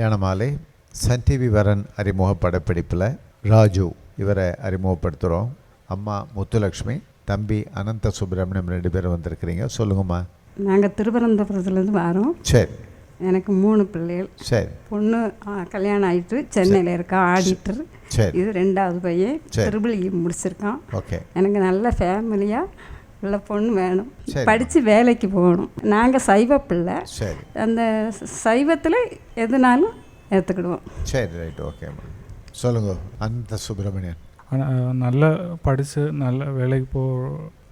கல்யாண மாலை Sun TV வரன் அறிமுக படப்பிடிப்பில் ராஜு இவரை அறிமுகப்படுத்துகிறோம் அம்மா முத்துலக்ஷ்மி தம்பி அனந்த சுப்பிரமணியம் ரெண்டு பேரும் வந்திருக்கிறீங்க. சொல்லுங்கம்மா. நாங்கள் திருவனந்தபுரத்துலேருந்து வரோம். சரி. எனக்கு மூணு பிள்ளைகள். சரி. பொண்ணு கல்யாணம் ஆயிட்டு சென்னையில் இருக்கா ஆடிட்டர். சரி. இது ரெண்டாவது பையன். ட்ரிபிள் இ முடிச்சிருக்கான். ஓகே. எனக்கு நல்ல ஃபேமிலியாக உள்ள பொண்ணு வேணும். சரி. படித்து வேலைக்கு போகணும். நாங்கள் சைவ பிள்ளை. சரி. அந்த சைவத்தில் எதுனாலும் ஏற்றுக்கிடுவோம் சரி ரைட் ஓகேம்மா. சொல்லுங்க அனந்த சுப்பிரமணியன். நல்ல படித்து நல்ல வேலைக்கு போ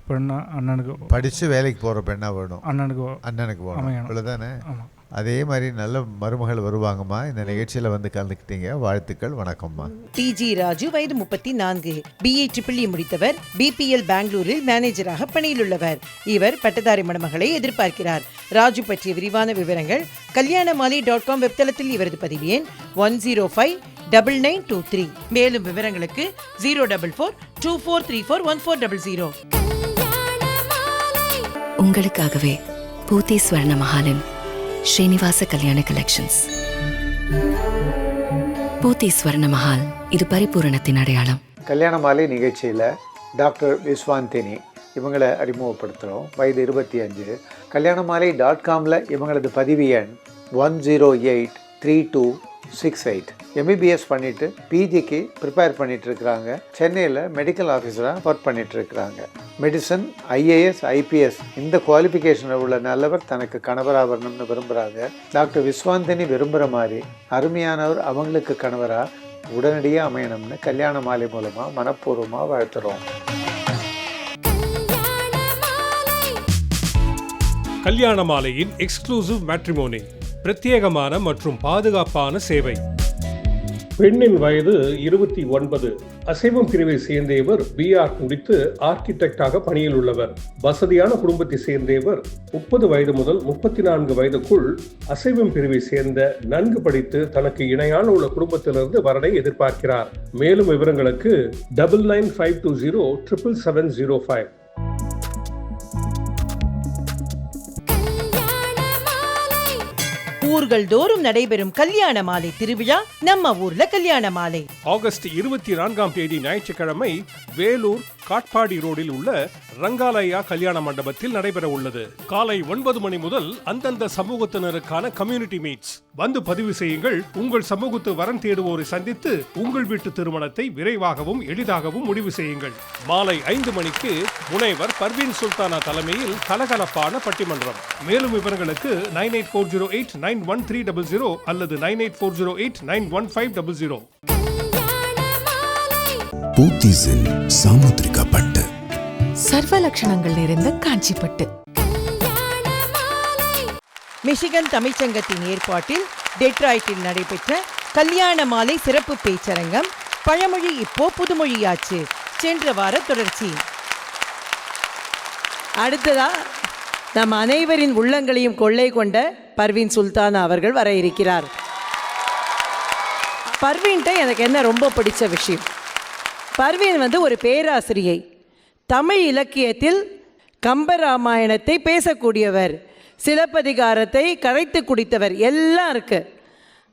பெண்ணா அண்ணனுக்கு படித்து வேலைக்கு போகிற பெண்ணாக வேணும். அண்ணனுக்கு அண்ணனுக்கு வேணும். அவ்வளோதானே ஆமாம் அதே மாதிரி நல்ல மருமகள் வருவாங்கம்மா. இந்த நிகழ்ச்சியில் வந்து கலந்துக்கிட்டீங்க. வாழ்த்துக்கள் வணக்கம்மா. டிஜி ராஜு வயது முப்பத்தி நான்கு பிஏ ட்ரிபிள் முடித்தவர். பிபிஎல் பெங்களூரில் மேனேஜராக பணியில் உள்ளவர். இவர் பட்டதாரி மணமகளை எதிர்பார்க்கிறார். ராஜு பற்றிய விரிவான விவரங்கள் கல்யாணமாலி டாட் காம் வெப்தளத்தில் இவரது பதிவு எண் one zero five double nine two three. மேலும் விவரங்களுக்கு zero double four two four three four one four double zero. கல்யாண மாலை உங்களுக்காகவே பூத்தி ஸ்வர்ண மஹாலின் ஸ்ரீனிவாச கல்யாண கலெக்ஷன்ஸ் பூத்தி ஸ்வர்ண மஹால் இது பரிபூரணத்தின் அடையாளம் கல்யாண மாலை நிகழ்ச்சியில் டாக்டர் விஸ்வாந்தினி இவங்களை அறிமுகப்படுத்துகிறோம் வயது இருபத்தி அஞ்சு கல்யாண மாலை டாட் காமில் இவங்களது பதிவு எண் one zero eight three two six eight MBBS பண்ணிட்டு பிஜிக்கு ப்ரிப்பேர் பண்ணிட்டு இருக்கிறாங்க சென்னையில் மெடிக்கல் ஆஃபீஸராக ஒர்க் பண்ணிட்டு இருக்கிறாங்க மெடிசன் ஐஏஎஸ் ஐபிஎஸ் இந்த குவாலிஃபிகேஷனில் உள்ள நல்லவர் தனக்கு கணவராக வரணும்னு விரும்புகிறாங்க டாக்டர் விஸ்வாந்தினி விரும்புகிற மாதிரி அருமையானவர் அவங்களுக்கு கணவராக உடனடியாக அமையணும்னு கல்யாண மாலை மூலமாக மனப்பூர்வமாக வாழ்த்துறோம். கல்யாண மாலை. கல்யாண மாலையின் எக்ஸ்க்ளூசிவ் மேட்ரிமோனி பிரத்யேகமான மற்றும் பாதுகாப்பான சேவை. பெண்ணின் வயது இருபத்தி ஒன்பது. அசைவம் பிரிவை சேர்ந்த இவர் பிஆர் முடித்து ஆர்கிடெக்டாக பணியில் உள்ளவர். வசதியான குடும்பத்தை சேர்ந்த இவர் முப்பது வயது முதல் முப்பத்தி நான்கு வயதுக்குள் அசைவம் பிரிவை சேர்ந்த நன்கு படித்து தனக்கு இணையான உள்ள குடும்பத்திலிருந்து வரனை எதிர்பார்க்கிறார். மேலும் விவரங்களுக்கு double nine five two zero triple seven zero five ஊர்கள் தோறும் நடைபெறும் கல்யாண மாலை திருவிழா நம்ம ஊர்ல கல்யாண மாலை. ஆகஸ்ட் இருபத்தி நான்காம் தேதி ஞாயிற்றுக்கிழமை வேலூர் காட்பாடி ரோடில் உள்ள ரங்காலயா கல்யாண மண்டபத்தில் நடைபெற உள்ளது. காலை ஒன்பது மணி முதல் அந்தந்த சமூகத்தினருக்கான கம்யூனிட்டி மீட்ஸ் வந்து பதிவு செய்யுங்கள். உங்கள் சமூகத்து வரன் தேடுவோரை சந்தித்து உங்கள் வீட்டு திருமணத்தை விரைவாகவும் எளிதாகவும் முடிவு செய்யுங்கள். மாலை ஐந்து மணிக்கு முனைவர் பர்வீன் சுல்தானா தலைமையில் கலகலப்பான பட்டிமன்றம். மேலும் விவரங்களுக்கு nine eight four zero eight nine one three double zero அல்லது nine eight four zero eight nine one five double zero கல்யாண மாலை பூத்திஸில் சாமுத்திரிகா பட்டு சர்வ லட்சணங்கள் நிறைந்த கல்யாண மாலை மிஷிகன் தமிழ்ச்சங்கத்தின் ஏற்பாட்டில் டெட்ராய்ட்டில் நடைபெற்ற கல்யாண மாலை சிறப்பு பேச்சரங்கம் பழமொழி இப்போ புதுமொழியாச்சு. சென்ற வார தொடர்ச்சி. அடுத்ததா நம் அனைவரின் உள்ளங்களையும் கொள்ளை கொண்ட பர்வீன் சுல்தானா அவர்கள் வர இருக்கிறார். பர்வீன்ட்ட எனக்கு என்ன ரொம்ப பிடிச்ச விஷயம்? பர்வீன் வந்து ஒரு பேராசிரியை. தமிழ் இலக்கியத்தில் கம்பராமாயணத்தை பேசக்கூடியவர் சிலப்பதிகாரத்தை கரைத்து குடித்தவர் எல்லாம் இருக்கு.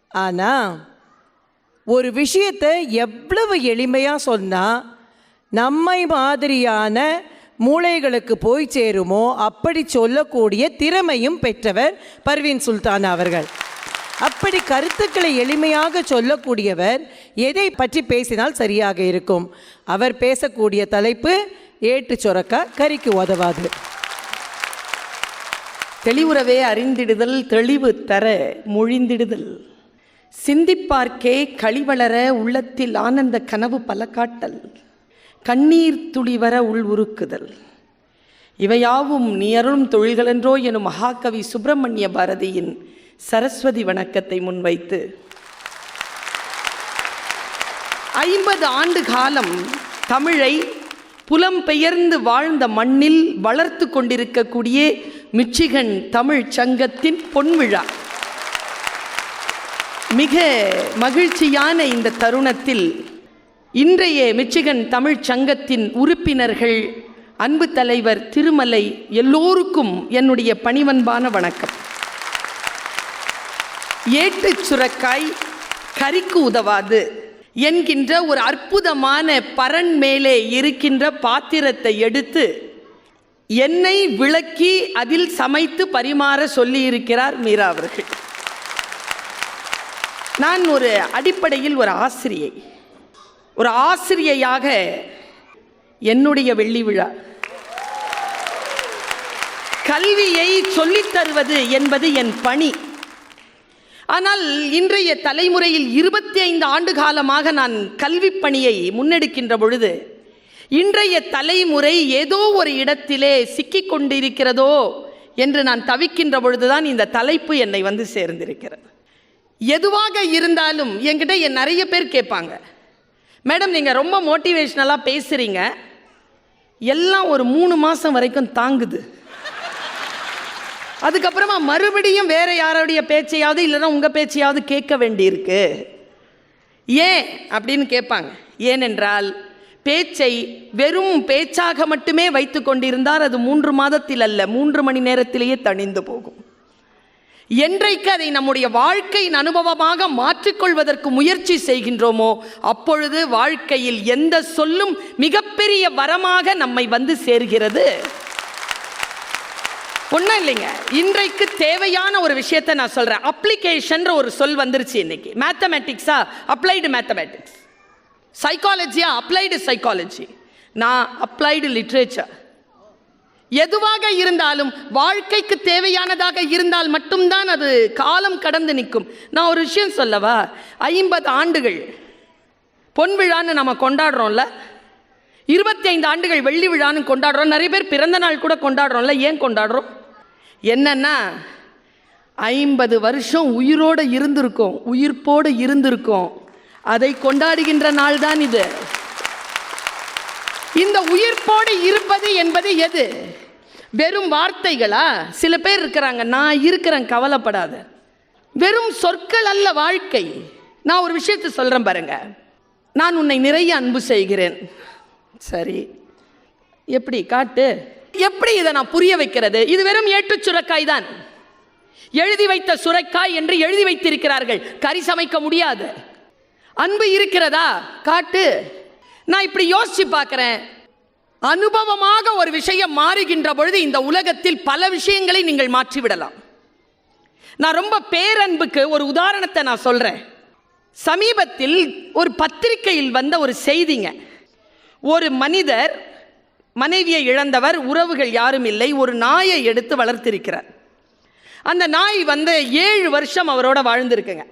ஆனால் ஒரு விஷயத்தை எவ்வளவு எளிமையாக சொன்னால் நம்மை மாதிரியான மூளைகளுக்கு போய் சேருமோ அப்படி சொல்லக்கூடிய திறமையும் பெற்றவர் பர்வீன் சுல்தான் அவர்கள். அப்படி கருத்துக்களை எளிமையாக சொல்லக்கூடியவர் எதை பற்றி பேசினால் சரியாக இருக்கும். அவர் பேசக்கூடிய தலைப்பு ஏட்டு சொரக்கா கறிக்கு உதவாது. தெளிவுறவே அறிந்திடுதல் தெளிவு தர மொழிந்திடுதல். சிந்திப்பார்க்கே களிவளர உள்ளத்தில் ஆனந்த கனவு பல காட்டல். கண்ணீர் துளிவர உள் உருக்குதல். இவையாவும் நீ அருளும் தொழில்களென்றோ எனும் மகாகவி சுப்பிரமணிய பாரதியின் சரஸ்வதி வணக்கத்தை முன்வைத்து ஐம்பது ஆண்டு காலம் தமிழை புலம்பெயர்ந்து வாழ்ந்த மண்ணில் வளர்த்து கொண்டிருக்கக்கூடிய மிச்சிகன் தமிழ் சங்கத்தின் பொன்விழா. மிக மகிழ்ச்சியான இந்த தருணத்தில் இன்றைய மிச்சிகன் தமிழ்ச் சங்கத்தின் உறுப்பினர்கள் அன்பு தலைவர் திருமலை எல்லோருக்கும் என்னுடைய பணிவன்பான வணக்கம். ஏட்டு சுரக்காய் கறிக்கு உதவாது என்கின்ற ஒரு அற்புதமான பரன் மேலே இருக்கின்ற பாத்திரத்தை எடுத்து எண்ணெய் விளக்கி அதில் சமைத்து பரிமாற சொல்லியிருக்கிறார் மீரா அவர்கள். நான் ஒரு அடிப்படையில் ஒரு ஆசிரியை. ஒரு ஆசிரியையாக என்னுடைய வெள்ளி விழா. கல்வியை சொல்லித் தருவது என்பது என் பணி. ஆனால் இன்றைய தலைமுறையில் இருபத்தி ஐந்து ஆண்டு காலமாக நான் கல்வி பணியை முன்னெடுக்கின்ற பொழுது இன்றைய தலைமுறை ஏதோ ஒரு இடத்திலே சிக்கிக் கொண்டிருக்கிறதோ என்று நான் தவிக்கின்ற பொழுதுதான் இந்த தலைப்பு என்னை வந்து சேர்ந்திருக்கிறது. எதுவாக இருந்தாலும் என்கிட்ட என் நிறைய பேர் கேட்பாங்க. மேடம் நீங்கள் ரொம்ப மோட்டிவேஷ்னலாக பேசுகிறீங்க எல்லாம் ஒரு மூணு மாதம் வரைக்கும் தாங்குது. அதுக்கப்புறமா மறுபடியும் வேற யாருடைய பேச்சையாவது இல்லைன்னா உங்கள் பேச்சையாவது கேட்க வேண்டியிருக்கு. ஏன் அப்படின்னு கேட்பாங்க. ஏனென்றால் பேச்சை வெறும் பேச்சாக மட்டுமே வைத்து கொண்டிருந்தால் அது மூன்று மாதத்தில் அல்ல மூன்று மணி நேரத்திலேயே தணிந்து போகும். என்றைக்கு அதை நம்முடைய வாழ்க்கையின் அனுபவமாக மாற்றிக்கொள்வதற்கு முயற்சி செய்கின்றோமோ அப்பொழுது வாழ்க்கையில் எந்த சொல்லும் மிகப்பெரிய வரமாக நம்மை வந்து சேர்கிறது. ஒன்றும் இல்லைங்க. இன்றைக்கு தேவையான ஒரு விஷயத்தை நான் சொல்கிறேன் அப்ளிகேஷன்ற ஒரு சொல் வந்துருச்சு இன்னைக்கு. மேத்தமேட்டிக்ஸா அப்ளைடு மேத்தமேட்டிக்ஸ் சைக்காலஜியா அப்ளைடு சைக்காலஜி நான் அப்ளைடு லிட்ரேச்சர் எதுவாக இருந்தாலும் வாழ்க்கைக்கு தேவையானதாக இருந்தால் மட்டும்தான் அது காலம் கடந்து நிற்கும். நான் ஒரு விஷயம் சொல்லவா? ஐம்பது ஆண்டுகள் பொன் விழான்னு நம்ம கொண்டாடுறோம்ல? இருபத்தி ஐந்து ஆண்டுகள் வெள்ளி விழான்னு கொண்டாடுறோம். நிறைய பேர் பிறந்த நாள் கூட கொண்டாடுறோம்ல. ஏன் கொண்டாடுறோம்? என்னன்னா ஐம்பது வருஷம் உயிரோடு இருந்திருக்கோம். உயிர்ப்போடு இருந்திருக்கோம். அதை கொண்டாடுகின்ற நாள் தான் இது. இந்த உயிர்ப்போடு இருப்பது என்பது எது? வெறும் வார்த்தைகளா? சில பேர் இருக்கிறாங்க நான் இருக்கிறேன் கவலைப்படாத. வெறும் சொற்கள் அல்ல வாழ்க்கை. நான் ஒரு விஷயத்தை சொல்கிறேன் பாருங்க. நான் உன்னை நிறைய அன்பு செய்கிறேன். சரி. எப்படி? காட்டு. எப்படி இதை நான் புரிய வைக்கிறது? இது வெறும் ஏற்று சுரக்காய் தான். எழுதி வைத்த சுரைக்காய் என்று எழுதி வைத்திருக்கிறார்கள். கறி சமைக்க முடியாது. அன்பு இருக்கிறதா? காட்டு. நான் இப்படி யோசிச்சு பார்க்குறேன். அனுபவமாக ஒரு விஷயம் மாறுகின்ற பொழுது இந்த உலகத்தில் பல விஷயங்களை நீங்கள் மாற்றிவிடலாம். நான் ரொம்ப பேரன்புக்கு ஒரு உதாரணத்தை நான் சொல்கிறேன் சமீபத்தில் ஒரு பத்திரிகையில் வந்த ஒரு செய்திங்க. ஒரு மனிதர் மனைவியை இழந்தவர் உறவுகள் யாரும் இல்லை ஒரு நாயை எடுத்து வளர்த்திருக்கிறார். அந்த நாய் வந்து ஏழு வருஷம் அவரோட வாழ்ந்திருக்குங்க.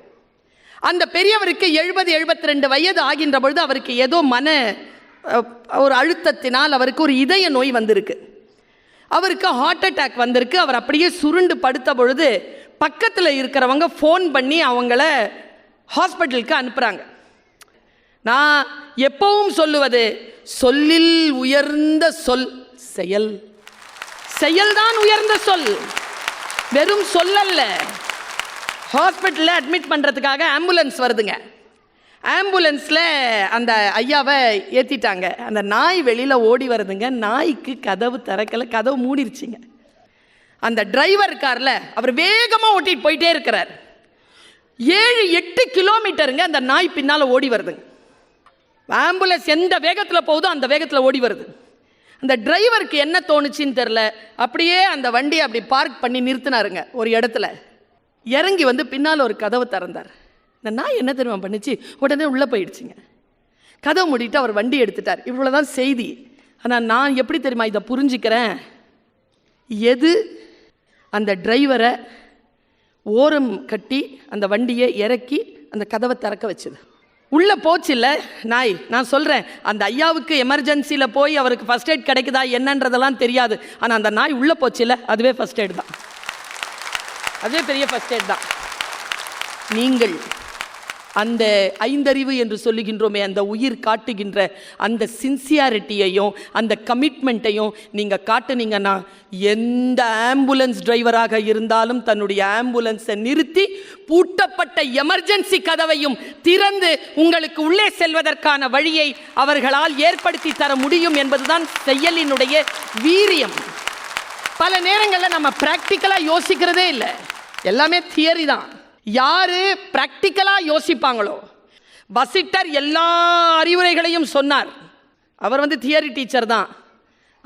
அந்த பெரியவருக்கு எழுபது எழுபத்தி ரெண்டு வயது ஆகின்ற பொழுது அவருக்கு ஏதோ மன ஒரு அழுத்தத்தினால் அவருக்கு ஒரு இதய நோய் வந்திருக்கு. அவருக்கு ஹார்ட் அட்டாக் வந்திருக்கு. அவர் அப்படியே சுருண்டு படுத்த பொழுது பக்கத்தில் இருக்கிறவங்க ஃபோன் பண்ணி அவங்கள ஹாஸ்பிட்டலுக்கு அனுப்புகிறாங்க நான் எப்பவும் சொல்லுவது சொல்லில் உயர்ந்த சொல் செயல். செயல்தான் உயர்ந்த சொல். வெறும் சொல்லல்ல. ஹாஸ்பிட்டலில் அட்மிட் பண்ணுறதுக்காக ஆம்புலன்ஸ் வருதுங்க. ஆம்புலன்ஸில் அந்த ஐயாவை ஏற்றிட்டாங்க அந்த நாய் வெளியில் ஓடி வருதுங்க. நாய்க்கு கதவு திறக்கல. கதவு மூடிருச்சிங்க. அந்த டிரைவர் இருக்கார்ல அவர் வேகமாக ஓட்டிகிட்டு போயிட்டே இருக்கிறார். ஏழு எட்டு கிலோமீட்டருங்க அந்த நாய் பின்னால் ஓடி வருதுங்க. ஆம்புலன்ஸ் எந்த வேகத்தில் போகுதோ அந்த வேகத்தில் ஓடி வருது. அந்த டிரைவருக்கு என்ன தோணுச்சின்னு தெரில அப்படியே அந்த வண்டியை அப்படி பார்க் பண்ணி நிறுத்தினாருங்க ஒரு இடத்துல. இறங்கி வந்து பின்னால் ஒரு கதவை திறந்தார். இந்த நாய் என்ன தெரியுமா பண்ணிச்சு? உடனே உள்ளே போயிடுச்சுங்க. கதவை மூடிட்டு அவர் வண்டி எடுத்துட்டார். இவ்வளோதான் செய்தி. ஆனால் நான் எப்படி தெரியுமா இதை புரிஞ்சுக்கிறேன்? எது? அந்த டிரைவரை ஓரம் கட்டி அந்த வண்டியை இறக்கி அந்த கதவை திறக்க வச்சுது. உள்ளே போச்சுல்ல நாய் நான் சொல்கிறேன் அந்த ஐயாவுக்கு எமர்ஜென்சியில் போய் அவருக்கு ஃபஸ்ட் எய்ட் கிடைக்குதா என்னன்றதெல்லாம் தெரியாது. ஆனால் அந்த நாய் உள்ளே போச்சுல்ல அதுவே ஃபஸ்ட் எய்ட் தான். அதுவே பெரிய ஃபஸ்ட் எய்ட் தான். நீங்கள் அந்த ஐந்தறிவு என்று சொல்லுகின்றோமே அந்த உயிர் காட்டுகின்ற அந்த சின்சியாரிட்டியையும் அந்த கமிட்மெண்ட்டையும் நீங்கள் காட்டுனீங்கன்னா எந்த ஆம்புலன்ஸ் டிரைவராக இருந்தாலும் தன்னுடைய ஆம்புலன்ஸை நிறுத்தி பூட்டப்பட்ட எமர்ஜென்சி கதவையும் திறந்து உங்களுக்கு உள்ளே செல்வதற்கான வழியை அவர்களால் ஏற்படுத்தி தர முடியும் என்பதுதான் செயலினுடைய வீரியம். பல நேரங்களில் நம்ம ப்ராக்டிக்கலாக யோசிக்கிறதே இல்லை. எல்லாமே தியரி தான். யார் ப்ராக்டிக்கலாக யோசிப்பாங்களோ வசிட்டர் எல்லா அறிவுரைகளையும் சொன்னார். அவர் வந்து தியரி டீச்சர் தான்.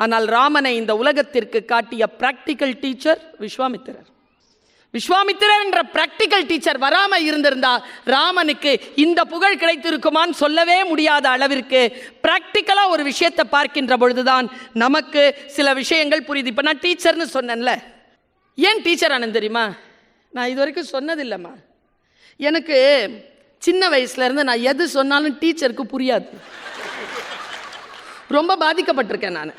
ஆனால் ராமனை இந்த உலகத்திற்கு காட்டிய ப்ராக்டிக்கல் டீச்சர் விஸ்வாமித்திரர். விஸ்வாமித்திரர் என்ற ப்ராக்டிக்கல் டீச்சர் வராமல் இருந்திருந்தா ராமனுக்கு இந்த புகழ் கிடைத்திருக்குமான்னு சொல்லவே முடியாத அளவிற்கு ப்ராக்டிக்கலாக ஒரு விஷயத்தை பார்க்கின்ற பொழுதுதான் நமக்கு சில விஷயங்கள் புரியுது. இப்போ நான் டீச்சர்னு சொன்னேன்ல. ஏன் டீச்சர் ஆனது தெரியுமா? நான் இது வரைக்கும் சொன்னதில்லைம்மா. எனக்கு சின்ன வயசுலேருந்து நான் எது சொன்னாலும் டீச்சருக்கு புரியாது. ரொம்ப பாதிக்கப்பட்டிருக்கேன் நான்.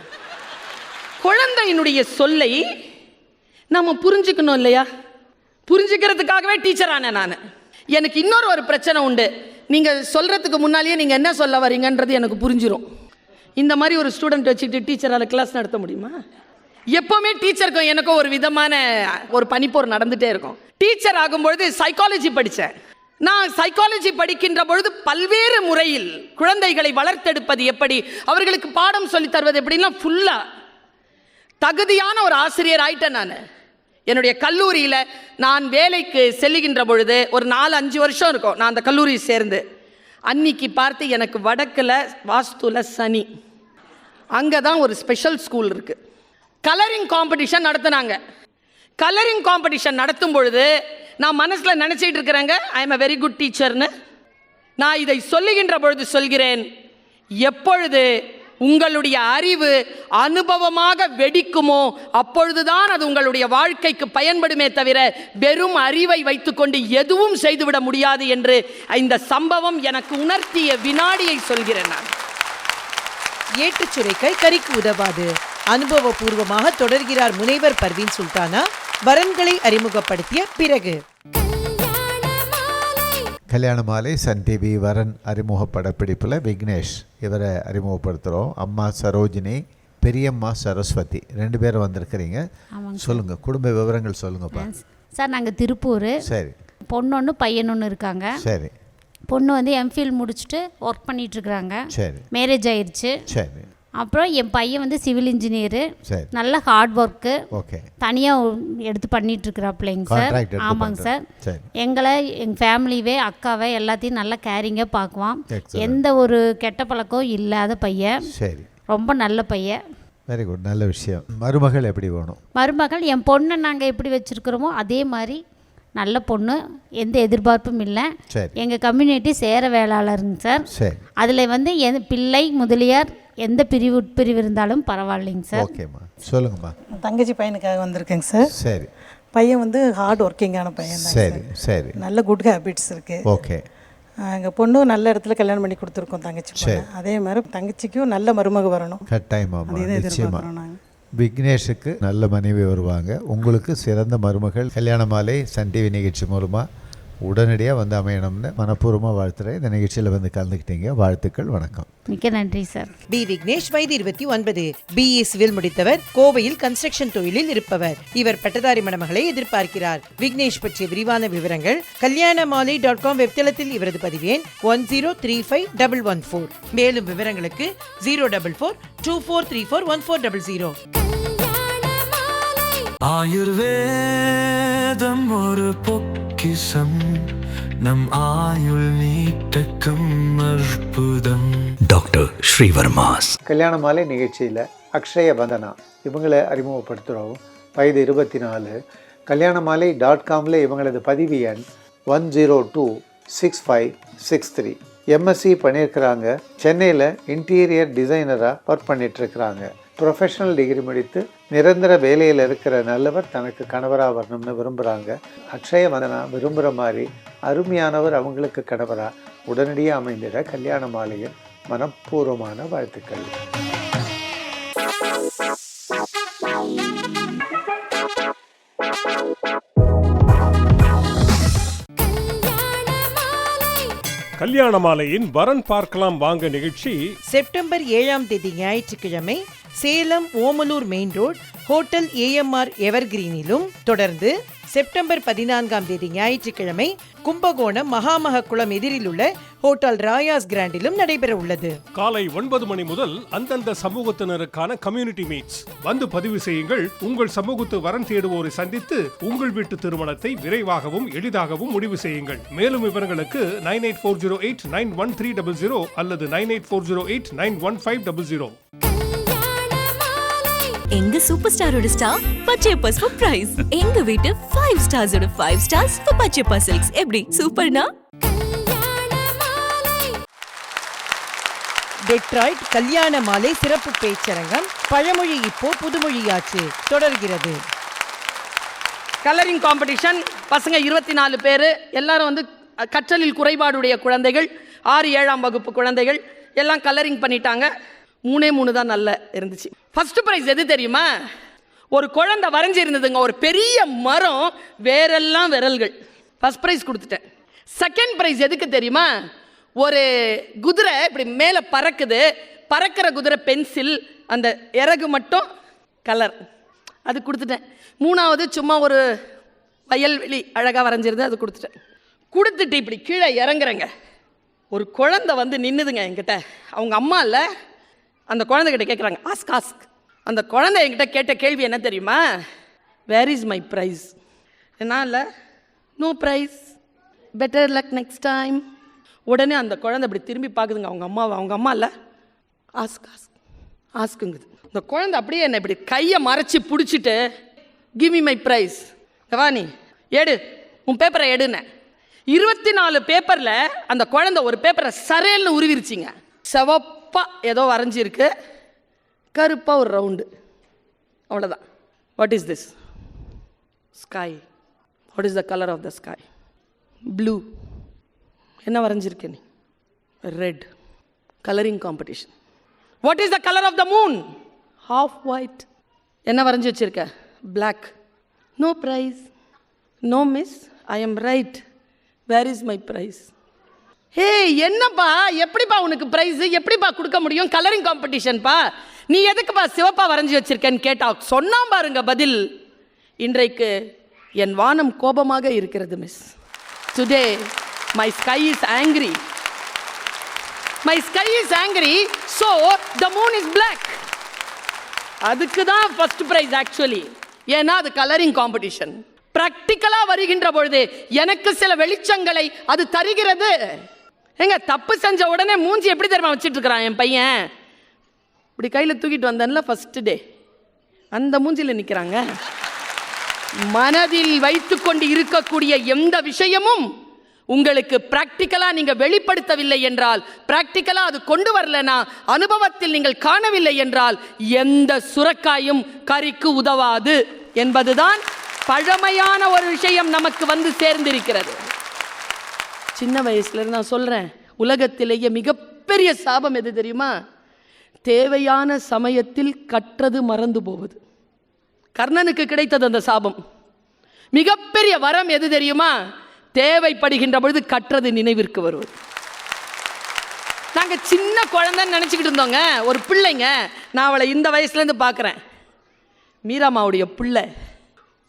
குழந்தையினுடைய சொல்லை நம்ம புரிஞ்சுக்கணும் இல்லையா? புரிஞ்சுக்கிறதுக்காகவே டீச்சரானே நான். எனக்கு இன்னொரு ஒரு பிரச்சனை உண்டு. நீங்கள் சொல்கிறதுக்கு முன்னாலேயே நீங்கள் என்ன சொல்ல வரீங்கன்றது எனக்கு புரிஞ்சிடும் இந்த மாதிரி ஒரு ஸ்டூடெண்ட் வச்சுக்கிட்டு டீச்சரால் கிளாஸ் நடத்த முடியுமா? எப்போவுமே டீச்சருக்கும் எனக்கும் ஒரு விதமான ஒரு பனிப்போர் நடந்துகிட்டே இருக்கும். டீச்சர் ஆகும்பொழுது சைக்காலஜி படித்தேன் நான் சைக்காலஜி படிக்கின்ற பொழுது பல்வேறு முறையில் குழந்தைகளை வளர்த்தெடுப்பது எப்படி அவர்களுக்கு பாடம் சொல்லித் தருவது எப்படின்னா ஃபுல்லாக தகுதியான ஒரு ஆசிரியர் ஆயிட்டேன் நான். என்னுடைய கல்லூரியில் நான் வேலைக்கு செல்லுகின்ற பொழுது ஒரு நாலு அஞ்சு வருஷம் இருக்கும் நான் அந்த கல்லூரி சேர்ந்து. அன்னைக்கு பார்த்து எனக்கு வடக்கில் வாஸ்துல சனி. அங்கே தான் ஒரு ஸ்பெஷல் ஸ்கூல் இருக்குது கலரிங் காம்படிஷன் நடத்தினாங்க. கலரிங் காம்படிஷன் நடத்தும் பொழுது நான் மனசில் நினச்சிட்டு இருக்கிறேங்க I am a very good டீச்சர்னு நான் இதை சொல்லுகின்ற பொழுது சொல்கிறேன் எப்பொழுது உங்களுடைய அறிவு அனுபவமாக வெடிக்குமோ அப்பொழுதுதான் அது உங்களுடைய வாழ்க்கைக்கு பயன்படுமே தவிர வெறும் அறிவை வைத்துக்கொண்டு எதுவும் செய்துவிட முடியாது என்று இந்த சம்பவம் எனக்கு உணர்த்திய வினாடியை சொல்கிறேன் நான். ஏட்டுச் கறிக்கு உதவாது. அனுபவபூர்வமாக தொடர்கிறார் முனைவர் பர்வீன் சுல்தானா. வரன்களை அறிமுகப்படுத்திய பிறகு. கல்யாண மாலை சன் டிவி வரன் அறிமுக படப்பிடிப்பில் விக்னேஷ் இவரை அறிமுகப்படுத்துகிறோம் அம்மா சரோஜினி பெரியம்மா சரஸ்வதி. ரெண்டு பேரும் வந்திருக்கிறீங்க. சொல்லுங்கள் குடும்ப விவரங்கள் சொல்லுங்கப்பா. சார் நாங்கள் திருப்பூர். சரி. பொண்ணு ஒன்று பையன் ஒன்று இருக்காங்க. சரி. பொண்ணு வந்து எம்ஃபில் முடிச்சுட்டு ஒர்க் பண்ணிகிட்ருக்குறாங்க சரி. மேரேஜ் ஆயிடுச்சு சரி. அப்புறம் என் பையன் வந்து சிவில் இன்ஜினியரு. நல்ல ஹார்ட் ஒர்க்கு ஓகே. தனியாக எடுத்து பண்ணிகிட்ருக்குறாப்புலைங்க சார். ஆமாங்க சார். எங்களை எங்கள் ஃபேமிலியவே அக்காவை எல்லாத்தையும் நல்லா கேரிங்காக பார்க்குவான். எந்த ஒரு கெட்ட பழக்கம் இல்லாத பையன். சரி. ரொம்ப நல்ல பையன். வெரி குட் நல்ல விஷயம். மருமகள் எப்படி வேணும்? மருமகள் என் பொண்ணை நாங்கள் எப்படி வச்சுருக்கிறோமோ அதே மாதிரி நல்ல பொண்ணு. எந்த எதிர்பார்ப்பும் இல்லை. எங்கள் கம்யூனிட்டி சேர வேளாளருங்க சார். அதில் வந்து எந்த பிள்ளை முதலியார் எந்த பிரிவு உட்பிரிவு இருந்தாலும் பரவாயில்லைங்க சார். ஓகேம்மா சொல்லுங்கம்மா. தங்கச்சி பையனுக்காக வந்திருக்கேங்க சார். சரி. பையன் வந்து ஹார்ட் ஒர்க்கிங்கான பையன் தான் சரி சரி. நல்ல குட் ஹேபிட்ஸ் இருக்கு. ஓகே எங்கள் பொண்ணு நல்ல இடத்துல கல்யாணம் பண்ணி கொடுத்துருக்கோம் தங்கச்சி பொண்ணு. அதே மாதிரி தங்கச்சிக்கும் நல்ல மருமக வரணும். கட்டாயமாம்மா அதே தான் நிச்சயமா. எதிர்பார்க்குறோம் நாங்கள் விக்னேஷுக்கு நல்ல மனைவி வருவாங்க. உங்களுக்கு சிறந்த மருமகள். கல்யாண மாலை சன் டிவி நிகழ்ச்சி மூலமாக உடனடியாக வந்து அமையணும்னு மனப்பூர்வமாக வாழ்த்துறேன். இந்த நிகழ்ச்சியில் வந்து கலந்துக்கிட்டீங்க. வாழ்த்துக்கள். வணக்கம். மிக்க நன்றி சார். பி விக்னேஷ் வயது இருபத்தி ஒன்பது. பிஇ சிவில் முடித்தவர் கோவையில் கன்ஸ்ட்ரக்ஷன் தொழிலில் இருப்பவர். இவர் பட்டதாரி மணமகளை எதிர்பார்க்கிறார். விக்னேஷ் பற்றிய விரிவான விவரங்கள் கல்யாண மாலை டாட் காம் வெப்தளத்தில் இவரது பதிவேன் one zero three five double one four. மேலும் விவரங்களுக்கு zero double four two four three four one four double zero. ஆயுர்வேதம் ஒரு பொக்கிஷம் நம் ஆயுள் நீட்டக்கும் அற்புதம். டாக்டர் ஸ்ரீவர்மாஸ். கல்யாண மாலை நிகழ்ச்சியில் அக்ஷய வந்தனா. இவங்களை அறிமுகப்படுத்துகிறோம் வயது இருபத்தி நாலு கல்யாண மாலை டாட் காமில் இவங்களது பதிவு எண் one zero two six five six three MSc பண்ணியிருக்கிறாங்க. சென்னையில் இன்டீரியர் டிசைனராக ஒர்க் பண்ணிகிட்ருக்கிறாங்க ப்ரொஃபஷனல் டிகிரி முடித்து நிரந்தர வேலையில் இருக்கிற நல்லவர் தனக்கு கணவராக வரணும்னு விரும்புகிறாங்க அக்ஷய வந்தனா விரும்புகிற மாதிரி அருமையானவர் அவங்களுக்கு கணவராக உடனடியாக அமைந்திட கல்யாண மாலையின் மனப்பூர்வமான வாழ்த்துக்கள். கல்யாண மாலையின் வரன் பார்க்கலாம் வாங்க நிகழ்ச்சி. செப்டம்பர் ஏழாம் தேதி ஞாயிற்றுக்கிழமை Salem Omalur main road hotel AMR எவர்கிரீனிலும் தொடர்ந்து செப்டம்பர் பதினான்காம் தேதி ஞாயிற்றுக்கிழமை கும்பகோணம் மகாமகக்குளம் எதிரில் உள்ள ஹோட்டல் ராயாஸ் கிராண்டிலும் நடைபெற உள்ளது. காலை ஒன்பது மணி முதல் அந்தந்த சமூகத்தினருக்கான கம்யூனிட்டி மீட்ஸ் வந்து பதிவு செய்யுங்கள். உங்கள் சமூகத்து வரன் தேடுவோரை சந்தித்து உங்கள் வீட்டு திருமணத்தை விரைவாகவும் எளிதாகவும் முடிவு செய்யுங்கள். மேலும் விவரங்களுக்கு nine eight four zero eight nine one three double zero அல்லது nine eight four zero eight nine one five double zero. எங்க சூப்பர் ஸ்டாரோட ஸ்டார் பச்சையப்பா பிரைஸ் எங்க வீட்டு five ஸ்டார்ஸோட five stars for Pachaiyappa silks எப்படி? சூப்பர்னா? டெட்ராய்ட் கல்யாண மாலை சிறப்பு பேச்சரங்கம் பழமொழி இப்போ புதுமொழியாச்சு தொடர்கிறது. கலரிங் காம்படிஷன் பசங்க இருபத்தி நாலு பேர் எல்லாரும் வந்து கற்றலில் குறைபாடுடைய குழந்தைகள் ஆறு ஏழாம் வகுப்பு குழந்தைகள் எல்லாம் கலரிங் பண்ணிட்டாங்க. மூணே மூணு தான் நல்ல இருந்துச்சு. ஃபஸ்ட்டு ப்ரைஸ் எது தெரியுமா? ஒரு குழந்தை வரைஞ்சிருந்ததுங்க. ஒரு பெரிய மரம் வேறெல்லாம் விரல்கள். ஃபஸ்ட் ப்ரைஸ் கொடுத்துட்டேன். செகண்ட் ப்ரைஸ் எதுக்கு தெரியுமா? ஒரு குதிரை இப்படி மேலே பறக்குது. பறக்கிற குதிரை பென்சில் அந்த இறகு மட்டும் கலர் அது கொடுத்துட்டேன். மூணாவது சும்மா ஒரு வயல்வெளி அழகாக வரைஞ்சிருந்து அது கொடுத்துட்டேன். கொடுத்துட்டு இப்படி கீழே இறங்குறேங்க. ஒரு குழந்தை வந்து நின்றுதுங்க என்கிட்ட. அவங்க அம்மா இல்லை அந்த குழந்தைகிட்ட கேட்குறாங்க ஆஸ்க் ஆஸ்க் அந்த குழந்தை என்கிட்ட கேட்ட கேள்வி என்ன தெரியுமா? வேர் இஸ் மை ப்ரைஸ் என்ன இல்லை no prize better luck next time உடனே அந்த குழந்தை அப்படி திரும்பி பார்க்குதுங்க. அவங்க அம்மாவை அவங்க அம்மா இல்லை. ஆஸ்க் ஆஸ்க் ஆஸ்க்குங்குது இந்த குழந்தை அப்படியே என்னை இப்படி கையை மறைச்சி பிடிச்சிட்டு கிவ் மீ மை ப்ரைஸ் வா நீ எடு. உன் பேப்பரை எடுனேன். இருபத்தி நாலு பேப்பரில் அந்த குழந்தை ஒரு பேப்பரை சரேல்னு உருவிருச்சிங்க. செவப்பாக ஏதோ வரைஞ்சிருக்கு. கருப்பாக ஒரு ரவுண்டு அவ்வளோதான் what is this sky what is the colour of the sky blue என்ன வரைஞ்சிருக்க நீ? Red colouring competition what is the colour of the moon half white என்ன வரைஞ்சி வச்சிருக்க? Black. No prize no miss I am right where is my prize hey என்னப்பா? எப்படிப்பா உனக்கு price எப்படிப்பா கொடுக்க முடியும்? கலரிங் காம்படிஷன்ப்பா நீ எதுக்குப்பா சிவப்பா வரைஞ்சி வச்சிருக்கேன்னு கேட்டா சொன்னான் பாருங்க பதில். இன்றைக்கு என் வானம் கோபமாக இருக்கிறது miss today my sky is angry my sky is angry so the moon is black அதுக்கு தான் ஃபர்ஸ்ட் ப்ரைஸ் ஆக்சுவலி ஏன்னா அது கலரிங் காம்படிஷன் ப்ராக்டிக்கலாக வருகின்ற பொழுது எனக்கு சில வெளிச்சங்களை அது தருகிறது. ஏங்க தப்பு செஞ்ச உடனே மூஞ்சி எப்படி தெரியுமா வச்சுட்டு இருக்கிறான் என் பையன்? இப்படி கையில் தூக்கிட்டு வந்தேன்ல ஃபர்ஸ்ட் டே அந்த மூஞ்சியில் நிற்கிறாங்க மனதில் வைத்துக்கொண்டு இருக்கக்கூடிய எந்த விஷயமும் உங்களுக்கு பிராக்டிக்கலா நீங்க வெளிப்படுத்தவில்லை என்றால் பிராக்டிக்கலா அது கொண்டு வரலனா அனுபவத்தில் நீங்கள் காணவில்லை என்றால் எந்த சுரக்காயும் கறிக்கு உதவாது என்பதுதான் பழமையான ஒரு விஷயம் நமக்கு வந்து சேர்ந்திருக்கிறது. சின்ன வயசுலேருந்து நான் சொல்றேன் உலகத்திலேயே மிகப்பெரிய சாபம் எது தெரியுமா? தேவையான சமயத்தில் கற்றது மறந்து போவது. கர்ணனுக்கு கிடைத்தது அந்த சாபம். மிகப்பெரிய வரம் எது தெரியுமா? தேவைப்படுகின்ற பொழுது கற்றது நினைவிற்கு வருவது. நாங்கள் சின்ன குழந்தைன்னு நினச்சிக்கிட்டு இருந்தோங்க ஒரு பிள்ளைங்க. நான் அவளை இந்த வயசுலேருந்து பார்க்குறேன் மீராமாவுடைய பிள்ளை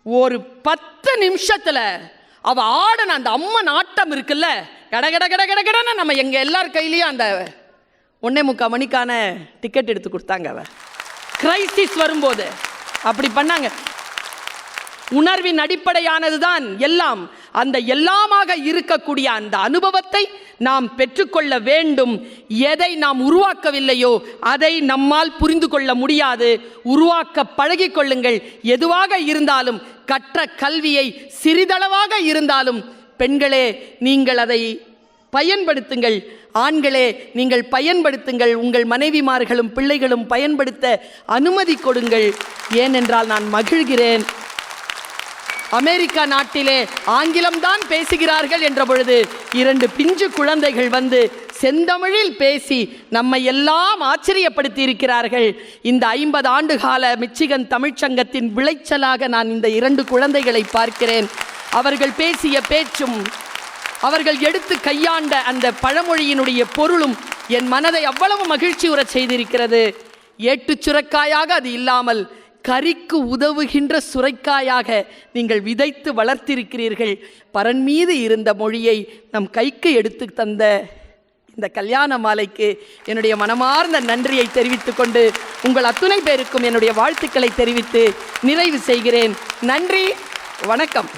ஒரு பத்து நிமிஷத்தில் அவ ஆடன அந்த அம்மன் ஆட்டம் இருக்குல்ல? கட கட கட கட கடன்னு நம்ம எங்கள் எல்லார் கையிலையும் அந்த ஒன்னே முக்கால் மணிக்கான டிக்கெட் எடுத்து கொடுத்தாங்க அவ. கிரைசிஸ் வரும்போது. அப்படி பண்ணாங்க. உணர்வின் அடிப்படையானதுதான் எல்லாம். அந்த எல்லாமாக இருக்கக்கூடிய அந்த அனுபவத்தை நாம் பெற்றுக்கொள்ள வேண்டும். எதை நாம் உருவாக்கவில்லையோ அதை நம்மால் புரிந்து கொள்ள முடியாது. உருவாக்க பழகிக்கொள்ளுங்கள் எதுவாக இருந்தாலும் கற்ற கல்வியை சிறிதளவாக இருந்தாலும் பெண்களே நீங்கள் அதை பயன்படுத்துங்கள். ஆண்களே நீங்கள் பயன்படுத்துங்கள். உங்கள் மனைவிமார்களும் பிள்ளைகளும் பயன்படுத்த அனுமதி கொடுங்கள். ஏனென்றால் நான் மகிழ்கிறேன். அமெரிக்கா நாட்டிலே ஆங்கிலம்தான் பேசுகிறார்கள் என்ற பொழுது இரண்டு பிஞ்சு குழந்தைகள் வந்து செந்தமிழில் பேசி நம்மை எல்லாம் ஆச்சரியப்படுத்தி இருக்கிறார்கள். இந்த ஐம்பது ஆண்டு கால மிச்சிகன் தமிழ்ச்சங்கத்தின் விளைச்சலாக நான் இந்த இரண்டு குழந்தைகளை பார்க்கிறேன். அவர்கள் பேசிய பேச்சும் அவர்கள் எடுத்து கையாண்ட அந்த பழமொழியினுடைய பொருளும் என் மனதை அவ்வளவு மகிழ்ச்சி உறச் செய்திருக்கிறது. ஏட்டு சுரக்காயாக அது இல்லாமல் கறிக்கு உதவுகின்ற சுரைக்காயாக நீங்கள் விதைத்து வளர்த்திருக்கிறீர்கள். பரன் மீது இருந்த மொழியை நம் கைக்கு எடுத்து தந்த இந்த கல்யாண மாலைக்கு என்னுடைய மனமார்ந்த நன்றியை தெரிவித்துக் கொண்டு உங்கள் அத்துணை பேருக்கும் என்னுடைய வாழ்த்துக்களை தெரிவித்து நிறைவு செய்கிறேன். நன்றி வணக்கம்.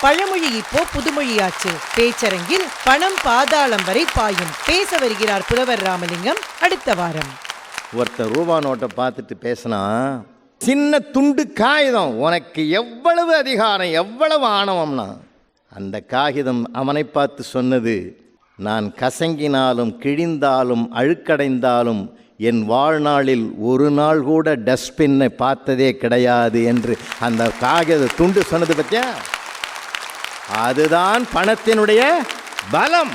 பழமொழி இப்போ புதுமொழியாச்சு. பேச்சரங்கில் பணம் பாதாளம் வரை பாயும். பேச வருகிறார் புலவர் ராமலிங்கம். அடுத்த வாரம். ஒருத்தர் ரூபா நோட்டை பார்த்துட்டு பேசினா சின்ன துண்டு காகிதம் உனக்கு எவ்வளவு அதிகாரம் எவ்வளவு ஆணவம்னா? அந்த காகிதம் அவனை பார்த்து சொன்னது நான் கசங்கினாலும் கிழிந்தாலும் அழுக்கடைந்தாலும் என் வாழ்நாளில் ஒரு நாள் கூட டஸ்ட்பின்னை பார்த்ததே கிடையாது என்று அந்த காகித துண்டு சொன்னது பற்றியா அதுதான் பணத்தினுடைய பலம்.